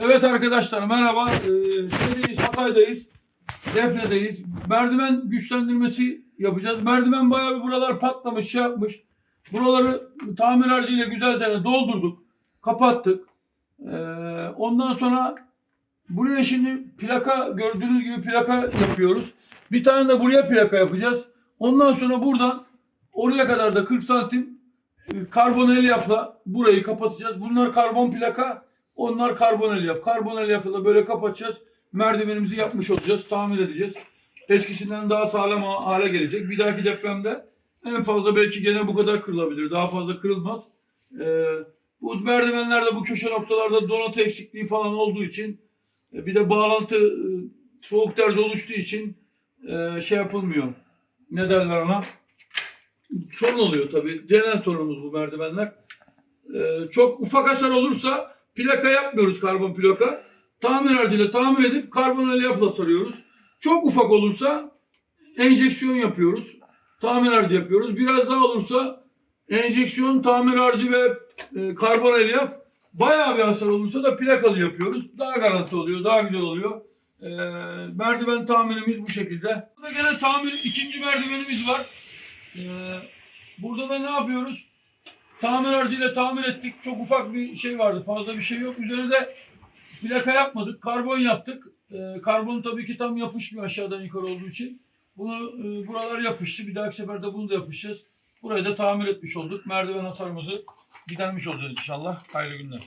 Evet arkadaşlar merhaba. Ee, şeydeyiz, Hatay'dayız. Defne'deyiz. Merdiven güçlendirmesi yapacağız. Merdiven bayağı bir buralar patlamış, şey yapmış. Buraları tamir harcıyla güzelce doldurduk. Kapattık. Ee, ondan sonra buraya şimdi plaka gördüğünüz gibi plaka yapıyoruz. Bir tane de buraya plaka yapacağız. Ondan sonra buradan oraya kadar da 40 santim e, karbon elyafla burayı kapatacağız. Bunlar karbon plaka, onlar karbon elyaf. Karbon elyafla da böyle kapatacağız. Merdivenimizi yapmış olacağız, tamir edeceğiz. Eskisinden daha sağlam ha- hale gelecek. Bir dahaki depremde en fazla belki gene bu kadar kırılabilir. Daha fazla kırılmaz. Ee, bu merdivenlerde bu köşe noktalarda donatı eksikliği falan olduğu için e, bir de bağlantı e, soğuk derdi oluştuğu için e, şey yapılmıyor. Ne derler ona? Sorun oluyor tabii. Genel sorunumuz bu merdivenler. Ee, çok ufak hasar olursa plaka yapmıyoruz karbon plaka. Tamir harcıyla tamir edip karbon elyafla sarıyoruz. Çok ufak olursa enjeksiyon yapıyoruz. Tamir harcı yapıyoruz. Biraz daha olursa enjeksiyon, tamir harcı ve e, karbon elyaf. Bayağı bir hasar olursa da plakalı yapıyoruz. Daha garanti oluyor, daha güzel oluyor. Ee, merdiven tamirimiz bu şekilde. Burada gene tamir ikinci merdivenimiz var. Ee, burada da ne yapıyoruz? Tamir harcıyla tamir ettik. Çok ufak bir şey vardı. Fazla bir şey yok. Üzerine de plaka yapmadık. Karbon yaptık. Ee, karbon tabii ki tam yapışmıyor aşağıdan yukarı olduğu için. Bunu e, buralar yapıştı. Bir dahaki seferde bunu da yapışacağız. Burayı da tamir etmiş olduk. Merdiven hasarımızı gidermiş olacağız inşallah. Hayırlı günler.